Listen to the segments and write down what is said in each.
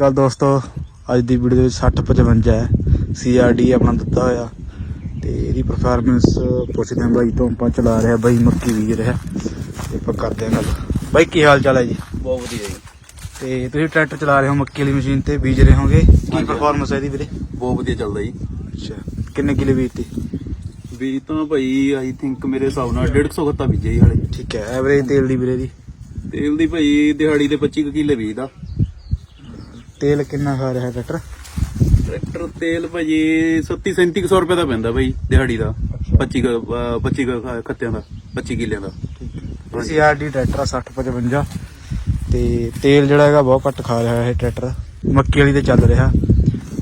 ਅਕਾਲ ਦੋਸਤੋ ਅੱਜ ਦੀ ਵੀਡੀਓ ਵਿੱਚ 6055 ਹੈ। ਸੀਆਰਡੀ ਆਪਣਾ ਦਿੱਤਾ ਹੋਇਆ। ਤੇ ਇਹਦੀ ਪਰਫਾਰਮੈਂਸ ਪੁੱਛਦੇ ਹਾਂ ਬਾਈ ਤੋਂ ਆਪਾਂ ਚਲਾ ਰਿਹਾ ਬਾਈ ਮੱਕੀ ਬੀਜ ਰਿਹਾ ਤੇ ਆਪਾਂ ਕਰਦੇ ਹਾਂ ਗੱਲ। ਬਾਈ ਕੀ ਹਾਲ ਚਾਲ ਹੈ ਜੀ? ਬਹੁਤ ਵਧੀਆ ਜੀ। ਤੇ ਤੁਸੀਂ ਟਰੈਕਟਰ ਚਲਾ ਰਹੇ ਹੋ ਮੱਕੀ ਵਾਲੀ ਮਸ਼ੀਨ ਤੇ ਬੀਜ ਰਹੇ ਹੋਗੇ? ਕੀ। ਪਰਫਾਰਮੈਂਸ ਹੈ ਇਹਦੀ ਵੀਰੇ? ਬਹੁਤ ਵਧੀਆ ਚੱਲਦਾ ਜੀ। ਅੱਛਾ। ਕਿੰਨੇ ਕਿਲੇ ਬੀਜਤੀ ਵੀ ਤਾਂ ਭਾਈ ਆਈ ਥਿੰਕ ਮੇਰੇ ਹਿਸਾਬ ਨਾਲ 150 ਗੱਤਾ ਬੀਜੇ ਜੀ ਹਾਲੇ। ਠੀਕ ਹੈ ਐਵਰੇਜ ਤੇਲ ਦੀ ਵੀਰੇ ਦੀ ਤੇਲ ਦੀ ਭਾਈ ਦਿਹਾੜੀ ਦੇ 25 ਕੁ ਕਿੱਲੇ ਬੀਜਦਾ। ਤੇਲ ਕਿੰਨਾ ਖਾ ਰਿਹਾ ਟਰੈਕਟਰ? ਟਰੈਕਟਰ ਤੇਲ ਭਾਈ 37 3700 ਰੁਪਏ ਦਾ ਪੈਂਦਾ ਭਾਈ ਦਿਹਾੜੀ ਦਾ। 25 ਕੁ, ਅਹ 25 ਕੁ ਖ- ਖੱਤਿਆਂ ਦਾ 25 ਕਿੱਲਿਆਂ ਦਾ। ਹਾਂਜੀ। ਸੀਆਰਡੀ ਟਰੈਕਟਰ ਆ 6055 ਤੇ ਤੇਲ ਜਿਹੜਾ ਹੈਗਾ ਬਹੁਤ ਘੱਟ ਖਾ ਰਿਹਾ ਇਹ ਟਰੈਕਟਰ। ਮੱਕੀ ਵਾਲੀ ਤੇ ਚੱਲ ਰਿਹਾ।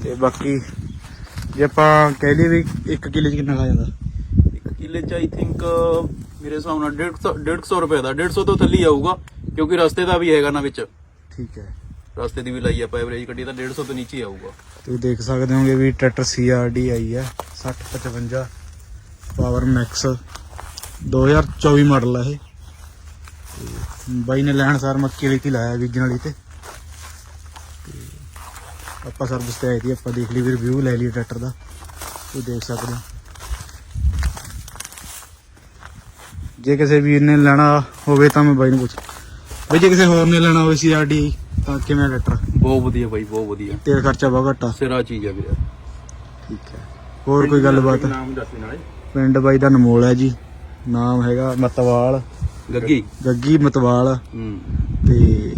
ਤੇ ਬਾਕੀ ਜੇ ਆਪਾਂ ਕਹਿ ਲਈਏ ਵੀ 1 ਕਿਲੇ ਚ ਕਿੰਨਾ ਖਾ ਜਾਂਦਾ? ਇੱਕ ਕਿੱਲੇ ਚ ਆਈ ਥਿੰਕ ਮੇਰੇ ਹਿਸਾਬ ਨਾਲ 150 150 ਰੁਪਏ ਦਾ। 150 ਤੋਂ ਥੱਲੇ ਆਊਗਾ ਕਿਉਂਕਿ ਰਸਤੇ ਦਾ ਵੀ ਹੈਗਾ ਨਾ ਵਿੱਚ। ਠੀਕ ਹੈ। ਰਸਤੇ ਦੀ ਵੀ ਲਾਈ ਆਪਾਂ ਐਵਰੇਜ ਕੱਢੀ ਤਾਂ 150 ਤੋਂ ਨੀਚੇ ਆਊਗਾ। ਤੁਸੀਂ ਦੇਖ ਸਕਦੇ ਹੋਗੇ ਵੀ ਟਰੈਕਟਰ ਸੀਆਰਡੀ ਆਈ ਹੈ 6055 ਪਾਵਰ ਮੈਕਸ 2024 ਮਾਡਲ ਆ ਇਹ। ਬਾਈ ਨੇ ਲੈਣ ਸਾਰ ਮੱਕੀ ਵਾਲੀ ਤੇ ਲਾਇਆ, ਬੀਜਣ ਵਾਲੀ ਤੇ। ਆਪਾਂ ਸਰਵਿਸ ਤੇ ਆਈ ਸੀ, ਆਪਾਂ ਦੇਖ ਲਈ ਵੀ ਰਿਵਿਊ ਲੈ ਲਈ ਟਰੈਕਟਰ ਦਾ। ਤੁਸੀਂ ਦੇਖ ਸਕਦੇ ਹੋ। ਜੇ ਕਿਸੇ ਵੀਰ ਨੇ ਲੈਣਾ ਹੋਵੇ ਤਾਂ ਮੈਂ ਬਾਈ ਨੂੰ ਪੁੱਛ ਬਈ, ਜੇ ਕਿਸੇ ਹੋਰ ਨੇ ਲੈਣਾ ਹੋਵੇ ਸੀਆਰਡੀ ਤਾਂ ਕਿਵੇਂ ਆ ਟਰੈਕਟਰ ਬਹੁਤ ਵਧੀਆ ਭਾਈ ਬਹੁਤ ਵਧੀਆ। ਤੇਲ ਖਰਚਾ ਬਹੁਤ ਘੱਟ ਆ। ਸਿਰਾ ਚੀਜ਼ ਆ ਵੀਰੇ। ਠੀਕ ਹੈ। ਹੋਰ ਕੋਈ ਗੱਲਬਾਤ? ਨਾਮ ਦੱਸ ਨਾਲੇ ਪਿੰਡ ਬਾਈ ਦਾ ਨਮੋਲ ਹੈ ਜੀ। ਨਾਮ ਹੈਗਾ ਮਤਵਾਲ। ਗੱਗੀ। ਗੱਗੀ ਮਤਵਾਲ। ਹੂੰ। ਤੇ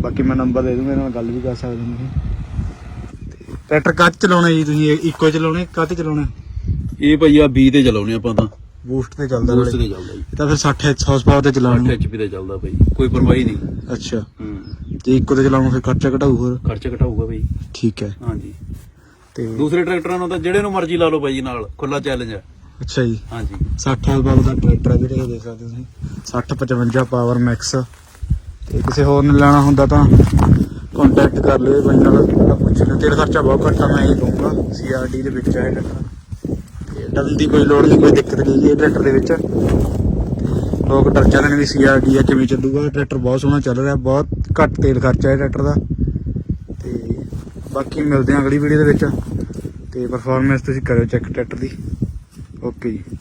ਬਾਕੀ ਮੈਂ ਨੰਬਰ ਦੇ ਦੂੰਗਾ ਇਹਨਾਂ ਨਾਲ ਗੱਲ ਵੀ ਕਰ ਸਕਦੇ ਹੋ ਤੁਸੀਂ। ਟਰੈਕਟਰ ਕੱਚ ਚਲਾਉਣਾ ਜੀ ਤੁਸੀਂ? ਇੱਕੋ ਚਲਾਉਣੇ ਕੱਚ ਚਲਾਉਣਾ? ਇਹ ਭਾਈ ਆ 20 ਤੇ ਚਲਾਉਣੇ ਆਪਾਂ ਤਾਂ। ਬੂਸਟ ਤੇ ਚੱਲਦਾ ਬੂਸਟ ਤੇ ਚੱਲਦਾ ਜੀ। ਇਹ ਤਾਂ ਫਿਰ 60 ਹਾਰਸ ਪਾਵਰ ਤੇ 8 ਚਲਾਉਣਾ ਐਚਪੀ ਤੇ ਚੱਲਦਾ ਭਾਈ। ਕੋਈ ਪਰਵਾਹੀ ਨਹੀਂ। ਅੱਛਾ। ਤੇ ਇੱਕੋ ਤੇ ਚਲਾਉਣਾ ਫਿਰ ਖਰਚਾ ਘਟਾਊ ਹੋਰ? ਖਰਚਾ ਘਟਾਊਗਾ ਭਾਈ ਠੀਕ ਹੈ। ਹਾਂਜੀ। ਤੇ ਦੂਸਰੇ ਟਰੈਕਟਰਾਂ ਨੂੰ ਤਾਂ ਜਿਹੜੇ ਨੂੰ ਮਰਜ਼ੀ ਲਾ ਲਓ ਜੀ ਨਾਲ ਖੁੱਲਾ ਚੈਲੰਜ ਹੈ ਅੱਛਾ ਜੀ। ਹਾਂਜੀ। 60 ਹਾਰਸ ਪਾਵਰ ਦਾ ਟਰੈਕਟਰ ਹੈ ਵੀਰੇ ਇਹ ਦੇਖ ਸਕਦੇ ਤੁਸੀਂ। 60 55 ਪਾਵਰ ਮੈਕਸ ਤੇ ਕਿਸੇ ਹੋਰ ਨੇ ਲੈਣਾ ਹੁੰਦਾ ਤਾਂ ਕੰਟੈਕਟ ਕਰ ਲਿਓ ਇਹ ਬਾਈ ਨਾਲ ਪੁੱਛ ਲਿਓ। ਤੇਲ ਖਰਚਾ ਬਹੁਤ ਘੱਟ ਆ ਮੈਂ ਹੀ ਦਊਂਗਾ ਸੀਆਰਡੀ ਦੇ ਵਿੱਚ ਹੈ ਟਰੈਕਟਰ। ਤੇ ਡਰਨ ਦੀ ਕੋਈ ਲੋੜ ਨਹੀਂ ਕੋਈ ਦਿੱਕਤ ਨਹੀਂ ਜੀ ਇਹ ਟਰੈਕਟਰ ਦੇ ਵਿੱਚ। ਲੋਕ ਡਰ ਜਾਂਦੇ ਨੇ ਵੀ ਸੀਆਰਡੀ ਆ, ਕਿਵੇਂ ਚੱਲੂਗਾ, ਟਰੈਕਟਰ ਬਹੁਤ ਸੋਹਣਾ ਚੱਲ ਰਿਹਾ, ਬਹੁਤ ਘੱਟ ਤੇਲ ਖਰਚਾ ਹੈ ਟਰੈਕਟਰ ਦਾ। ਤੇ ਬਾਕੀ ਮਿਲਦੇ ਹਾਂ ਅਗਲੀ ਵੀਡੀਓ ਦੇ ਵਿੱਚ। ਤੇ ਪਰਫਾਰਮੈਂਸ ਤੁਸੀਂ ਕਰਿਓ ਚੈੱਕ ਟਰੈਕਟਰ ਦੀ। ਓਕੇ ਜੀ।